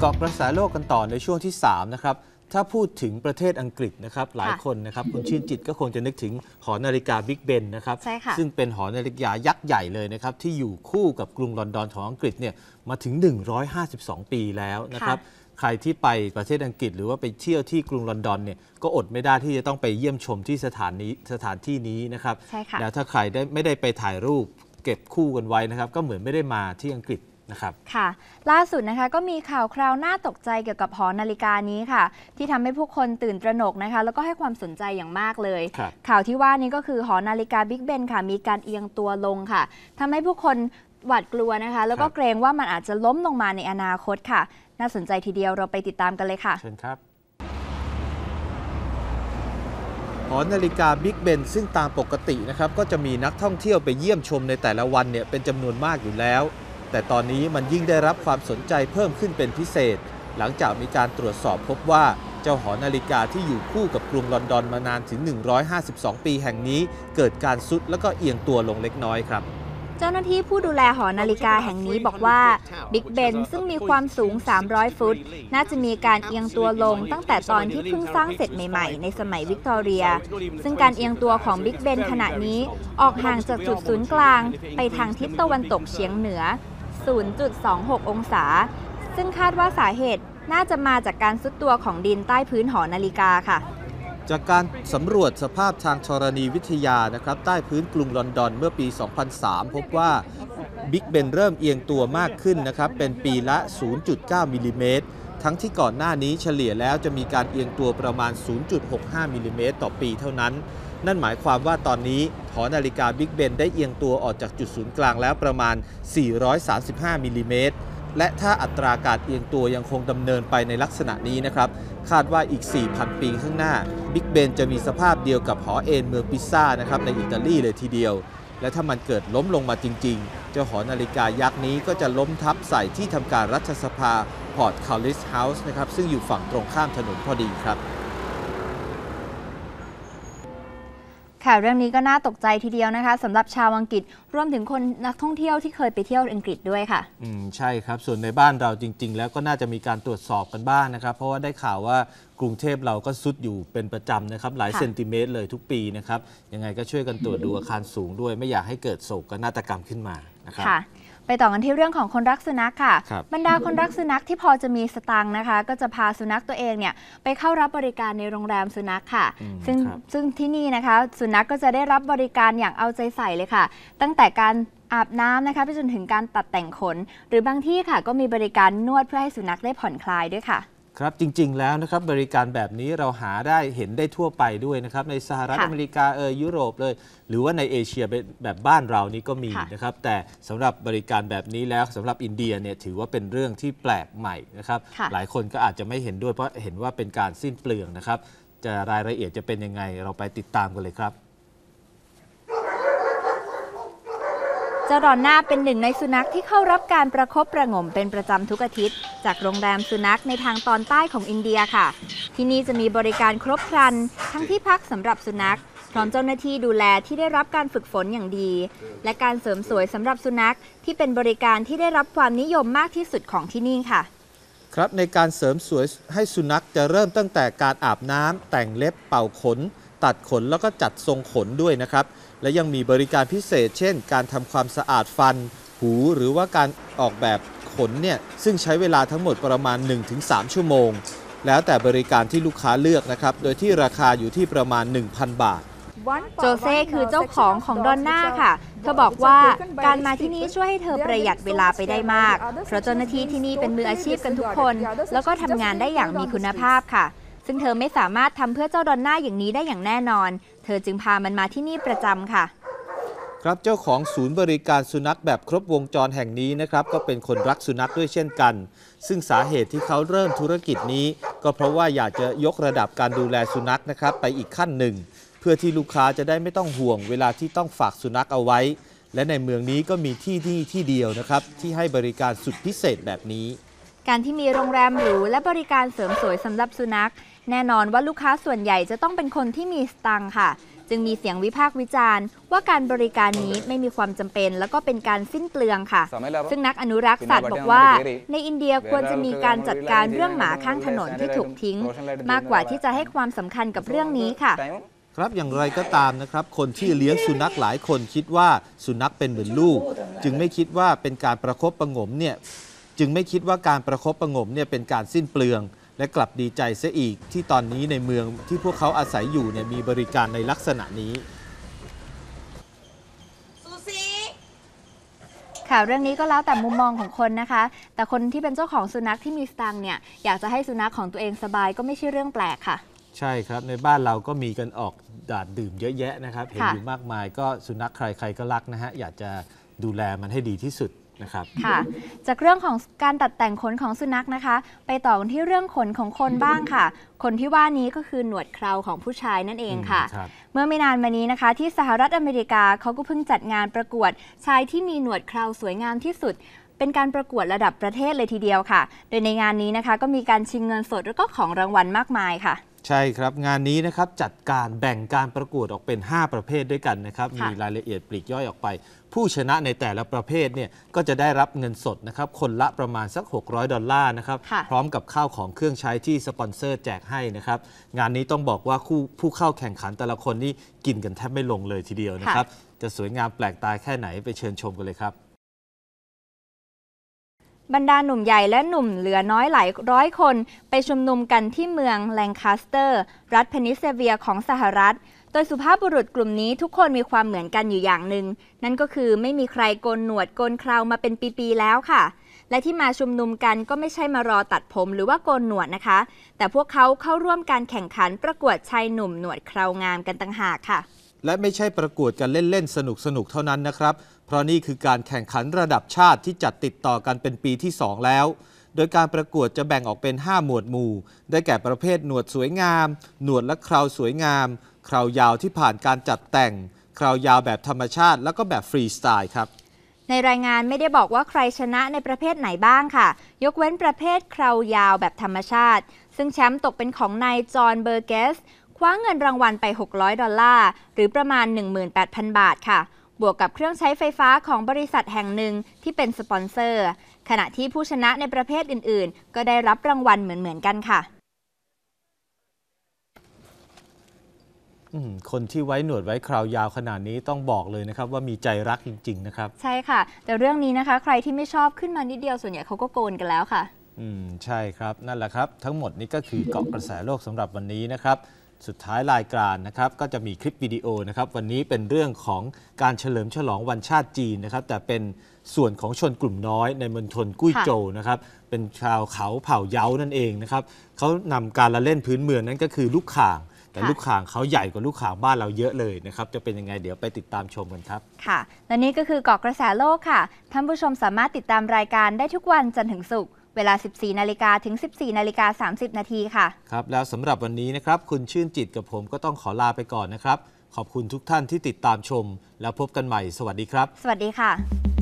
เกาะกระแสโลกกันต่อในช่วงที่ 3 นะครับ ถ้าพูดถึงประเทศอังกฤษนะครับ หลายคนนะครับ คุณชื่นจิตก็คงจะนึกถึงหอนาฬิกาบิ๊กเบนนะครับ ใช่ค่ะ ซึ่งเป็นหอนาฬิกายักษ์ใหญ่เลยนะครับ ที่อยู่คู่กับกรุงลอนดอนของอังกฤษเนี่ยมาถึง 152 ปีแล้วนะครับ ใครที่ไปประเทศอังกฤษ หรือว่าไปเที่ยวที่กรุงลอนดอนเนี่ยก็อดไม่ได้ที่จะต้องไปเยี่ยมชมที่สถานนี้สถานที่นี้นะครับ ใช่ค่ะ แล้วถ้าใครได้ไม่ได้ไปถ่ายรูปเก็บคู่กันไว้นะครับ ก็เหมือนไม่ได้มาที่อังกฤษ นะครับค่ะ ล่าสุดนะคะก็มีข่าวคราวน่าตกใจเกี่ยวกับหอนาฬิกานี้ค่ะ ที่ทำให้ผู้คนตื่นตระหนกนะคะ แล้วก็ให้ความสนใจอย่างมากเลยครับข่าวที่ว่านี้ก็คือหอนาฬิกาบิ๊กเบนค่ะ มีการเอียงตัวลงค่ะทำให้ผู้คนหวาดกลัวนะคะ แล้วก็ครับเกรงว่ามันอาจจะล้มลงมาในอนาคตค่ะ น่าสนใจทีเดียวเราไปติดตามกันเลยค่ะเชิญครับหอนาฬิกาบิ๊กเบนซึ่งตามปกตินะครับก็จะมีนักท่องเที่ยวไปเยี่ยมชมในแต่ละวันเนี่ยเป็นจำนวนมากอยู่แล้ว แต่ตอนนี้มันยิ่งได้รับความสนใจเพิ่มขึ้นเป็นพิเศษ หลังจากมีการตรวจสอบพบว่าเจ้าหอนาฬิกาที่อยู่คู่กับกรุงลอนดอนมานานถึง 152 ปีแห่งนี้ เกิดการซุดแล้วก็เอียงตัวลงเล็กน้อยครับเจ้าหน้าที่ผู้ดูแลหอนาฬิกาแห่งนี้บอกว่าบิ๊กเบนซึ่งมีความสูง 300 ฟุต น่าจะมีการเอียงตัวลงตั้งแต่ตอนที่เพิ่งสร้างเสร็จใหม่ๆ ในสมัยวิกตอเรีย ซึ่งการเอียงตัวของบิ๊กเบนขณะนี้ออกห่างจากจุดศูนย์กลาง ไปทางทิศตะวันตกเฉียงเหนือ 0.26 องศา ซึ่งคาดว่าสาเหตุน่าจะมาจากการซุดตัวของดินใต้พื้นหอนาฬิกาค่ะ จากการสำรวจสภาพทางธรณีวิทยานะครับ ใต้พื้นกรุงลอนดอนเมื่อปี 2003 พบว่าบิ๊กเบนเริ่มเอียงตัวมากขึ้นนะครับ เป็นปีละ 0.9 มิลลิเมตร ทั้งที่ก่อนหน้านี้เฉลี่ยแล้วจะมีการเอียงตัวประมาณ 0.65 มิลลิเมตรต่อปีเท่านั้น นั่นหมายความว่าตอนนี้หอนาฬิกาบิ๊กเบนได้เอียงตัวออกจากจุดศูนย์กลางแล้วประมาณ 435 มิลลิเมตร และถ้าอัตราการเอียงตัวยังคงดำเนินไปในลักษณะนี้นะครับ คาดว่าอีก 4,000 ปีข้างหน้าบิ๊กเบนจะมีสภาพเดียวกับหอเอ็นเมืองปิซ่านะครับในอิตาลีเลยทีเดียว และถ้ามันเกิดล้มลงมาจริง ๆ เจ้าหอนาฬิกายักษ์นี้ก็จะล้มทับใส่ที่ทำการรัฐสภาพอร์ตคาลิสเฮาส์นะครับซึ่งอยู่ฝั่งตรงข้ามถนนพอดีครับ ค่ะเรื่องนี้ก็น่าตกใจทีเดียวนะคะสำหรับชาวอังกฤษรวมถึงคนนักท่องเที่ยวที่เคยไปเที่ยวอังกฤษด้วยค่ะ อืมใช่ครับ ส่วนในบ้านเราจริง ๆ แล้วก็น่าจะมีการตรวจสอบกันบ้างนะครับ เพราะว่าได้ข่าวว่ากรุงเทพเราก็ซุดอยู่เป็นประจำนะครับ หลายค่ะ เซนติเมตรเลยทุกปีนะครับยังไงก็ช่วยกันตรวจดูอาคารสูงด้วย ไม่อยากให้เกิดโศกนาฏกรรมขึ้นมานะครับ ค่ะ ไปต่อกันที่เรื่องของคนรักสุนัขค่ะครับบรรดาคนรักสุนัขที่พอจะมีสตังค์นะคะ ก็จะพาสุนัขตัวเองเนี่ยไปเข้ารับบริการในโรงแรมสุนัขค่ะอืมซึ่งครับซึ่งที่นี่นะคะ สุนัขก็จะได้รับบริการอย่างเอาใจใส่เลยค่ะ ตั้งแต่การอาบน้ำนะคะไปจนถึงการตัดแต่งขน หรือบางที่ค่ะก็มีบริการนวดเพื่อให้สุนัขได้ผ่อนคลายด้วยค่ะ ครับจริง ๆ แล้วนะครับบริการแบบนี้เราหาได้เห็นได้ทั่วไปด้วยนะครับในสหรัฐค่ะอเมริกาเออยุโรปเลย หรือว่าในเอเชียเป็นแบบบ้านเรานี่ก็มีค่ะนะครับแต่สำหรับบริการแบบนี้แล้วสำหรับอินเดียเนี่ยถือว่าเป็นเรื่องที่แปลกใหม่นะครับค่ะ หลายคนก็อาจจะไม่เห็นด้วยเพราะเห็นว่าเป็นการสิ้นเปลืองนะครับจะรายละเอียดจะเป็นยังไงเราไปติดตามกันเลยครับ เจ้ารอนหน้าเป็นหนึ่งในสุนัขที่เข้ารับการประคบประงมเป็นประจำทุกอาทิตย์ จากโรงแรมสุนัขในทางตอนใต้ของอินเดียค่ะ ที่นี่จะมีบริการครบครัน ทั้งที่พักสำหรับสุนัขพร้อมเจ้าหน้าที่ดูแลที่ได้รับการฝึกฝนอย่างดี และการเสริมสวยสำหรับสุนัขที่เป็นบริการที่ได้รับความนิยมมากที่สุดของที่นี่ค่ะ ครับในการเสริมสวยให้สุนัขจะเริ่มตั้งแต่การอาบน้ำแต่งเล็บเป่าขน ตัดขนแล้วก็จัดทรงขนด้วยนะครับ และยังมีบริการพิเศษ เช่น การทำความสะอาดฟัน หูหรือว่าการออกแบบขนเนี่ยซึ่งใช้เวลาทั้งหมดประมาณ 1-3 ชั่วโมง แล้วแต่บริการที่ลูกค้าเลือกนะครับ โดยที่ราคาอยู่ที่ประมาณ 1,000 บาทโจเซ่คือเจ้าของของดอนน่าค่ะ เธอบอกว่าการมาที่นี่ช่วยให้เธอประหยัดเวลาไปได้มาก เพราะเจ้าหน้าที่ที่นี่เป็นมืออาชีพกันทุกคน แล้วก็ทำงานได้อย่างมีคุณภาพค่ะ ซึ่งเธอไม่สามารถทำเพื่อเจ้าดอนน่าอย่างนี้ได้อย่างแน่นอน เธอจึงพามันมาที่นี่ประจำค่ะ ครับเจ้าของศูนย์บริการสุนัขแบบครบวงจรแห่งนี้นะครับ ก็เป็นคนรักสุนัขด้วยเช่นกัน ซึ่งสาเหตุที่เขาเริ่มธุรกิจนี้ ก็เพราะว่าอยากจะยกระดับการดูแลสุนัขนะครับ ไปอีกขั้นหนึ่ง เพื่อที่ลูกค้าจะได้ไม่ต้องห่วง เวลาที่ต้องฝากสุนัขเอาไว้ และในเมืองนี้ก็มีที่ที่ที่เดียวนะครับที่ให้บริการสุดพิเศษแบบนี้ การที่มีโรงแรมหรูและบริการเสริมสวยสำหรับสุนัข แน่นอนว่าลูกค้าส่วนใหญ่จะต้องเป็นคนที่มีสตังค์ค่ะ จึงมีเสียงวิพากษ์วิจารณ์ ว่าการบริการนี้ไม่มีความจำเป็น แล้วก็เป็นการสิ้นเปลืองค่ะ ซึ่งนักอนุรักษ์สัตว์บอกว่า ในอินเดียควรจะมีการจัดการเรื่องหมาข้างถนนที่ถูกทิ้ง มากกว่าที่จะให้ความสำคัญกับเรื่องนี้ค่ะครับอย่างไรก็ตามนะครับ คนที่เลี้ยงสุนัขหลายคนคิดว่าสุนัขเป็นเหมือนลูก จึงไม่คิดว่าเป็นการประคบประหงมเนี่ยจึงไม่คิดว่าการประคบประหงมเนี่ยเป็นการสิ้นเปลือง และกลับดีใจเสียอีกที่ตอนนี้ในเมืองที่พวกเขาอาศัยอยู่เนี่ยมีบริการในลักษณะนี้ ค่ะเรื่องนี้ก็แล้วแต่มุมมองของคนนะคะ แต่คนที่เป็นเจ้าของสุนัขที่มีสตังค์เนี่ยอยากจะให้สุนัขของตัวเองสบายก็ไม่ใช่เรื่องแปลกค่ะ ใช่ครับ ในบ้านเราก็มีกันออกดาดดื่มเยอะแยะนะครับ เห็นค่ะ อยู่มากมายก็สุนัขใครใครก็รักนะฮะ อยากจะดูแลมันให้ดีที่สุด นะครับ ค่ะ จากเรื่องของการตัดแต่งขนของสุนัขนะคะ ไปต่อกันที่เรื่องขนของคนบ้างค่ะ คนที่ว่านี้ก็คือหนวดเคราของผู้ชายนั่นเองค่ะครับ เมื่อไม่นานมานี้นะคะ ที่สหรัฐอเมริกาเขาก็เพิ่งจัดงานประกวด ชายที่มีหนวดเคราสวยงามที่สุด เป็นการประกวดระดับประเทศเลยทีเดียวค่ะ โดยในงานนี้นะคะ ก็มีการชิงเงินสดแล้วก็ของรางวัลมากมายค่ะ ใช่ครับ งานนี้นะครับจัดการแบ่งการประกวดออกเป็น 5 ประเภทด้วยกันนะครับค่ะมีรายละเอียดปลีกย่อยออกไป ผู้ชนะในแต่ละประเภทเนี่ยก็จะได้รับเงินสดนะครับคนละประมาณสัก 600 ดอลลาร์นะครับค่ะพร้อมกับข้าวของเครื่องใช้ที่สปอนเซอร์แจกให้นะครับงานนี้ต้องบอกว่าคู่ผู้เข้าแข่งขันแต่ละคนนี่กินกันแทบไม่ลงเลยทีเดียวนะครับจะสวยงามแปลกตาแค่ไหนไปเชิญชมกันเลยครับ บรรดาหนุ่มใหญ่และหนุ่มเหลือน้อยหลายร้อยคน ไปชุมนุมกันที่เมืองแลงคาสเตอร์ รัฐเพนิสเวียของสหรัฐ โดยสุภาพบุรุษกลุ่มนี้ทุกคนมีความเหมือนกันอยู่อย่างหนึ่ง นั่นก็คือไม่มีใครโกนหนวดโกนเครามาเป็นปีๆแล้วค่ะ และที่มาชุมนุมกันก็ไม่ใช่มารอตัดผมหรือว่าโกนหนวดนะคะ แต่พวกเขาเข้าร่วมการแข่งขันประกวดชายหนุ่มหนวดเครางามกันต่างหากค่ะ และไม่ใช่ประกวดกันเล่น ๆ สนุกๆเท่านั้นนะครับ เพราะนี่คือการแข่งขันระดับชาติที่จัดติดต่อกันเป็นปีที่ 2 แล้ว โดยการประกวดจะแบ่งออกเป็น 5 หมวดหมู่ ได้แก่ประเภทหนวดสวยงาม หนวดและคราวสวยงาม คราวยาวที่ผ่านการจัดแต่ง คราวยาวแบบธรรมชาติ แล้วก็แบบฟรีสไตล์ครับในรายงานไม่ได้บอกว่าใครชนะในประเภทไหนบ้างค่ะ ยกเว้นประเภทคราวยาวแบบธรรมชาติ ซึ่งแชมป์ตกเป็นของนายจอห์นเบอร์เกส คว้าเงินรางวัลไป 600 ดอลลาร์ หรือประมาณ 18,000 บาทค่ะ บวกกับเครื่องใช้ไฟฟ้าของบริษัทแห่งหนึ่งที่เป็นสปอนเซอร์ ขณะที่ผู้ชนะในประเภทอื่น ๆ ก็ได้รับรางวัลเหมือน ๆ กันค่ะอืมคนที่ไว้หนวดไว้คราวยาวขนาดนี้ต้องบอกเลยนะครับ ว่ามีใจรักจริง ๆ นะครับ ใช่ค่ะ แต่เรื่องนี้นะคะ ใครที่ไม่ชอบขึ้นมานิดเดียวส่วนใหญ่เขาก็โกนกันแล้วค่ะ อืม ใช่ครับนั่นแหละครับ ทั้งหมดนี้ก็คือเกาะกระแสโลกสำหรับวันนี้นะครับ สุดท้ายรายการนะครับก็จะมีคลิปวิดีโอนะครับ วันนี้เป็นเรื่องของการเฉลิมฉลองวันชาติจีนนะครับ แต่เป็นส่วนของชนกลุ่มน้อยในมณฑลกุ้ยโจวนะครับ เป็นชาวเขาเผ่าเย้านั่นเองนะครับเขานำการละเล่นพื้นเมืองนั่นก็คือลูกข่าง แต่ค่ะลูกข่างเขาใหญ่กว่าลูกข่างบ้านเราเยอะเลยนะครับ จะเป็นยังไงเดี๋ยวไปติดตามชมกันครับ ค่ะ และนี่ก็คือเกาะกระแสโลกค่ะท่านผู้ชมสามารถติดตามรายการได้ทุกวันจันทร์ถึงศุกร์ เวลา 14 นาฬิกาถึง 14 นาฬิกา 30 นาทีค่ะ ครับ แล้วสำหรับวันนี้นะครับ คุณชื่นจิตกับผมก็ต้องขอลาไปก่อนนะครับ ขอบคุณทุกท่านที่ติดตามชม แล้วพบกันใหม่ สวัสดีครับ สวัสดีค่ะ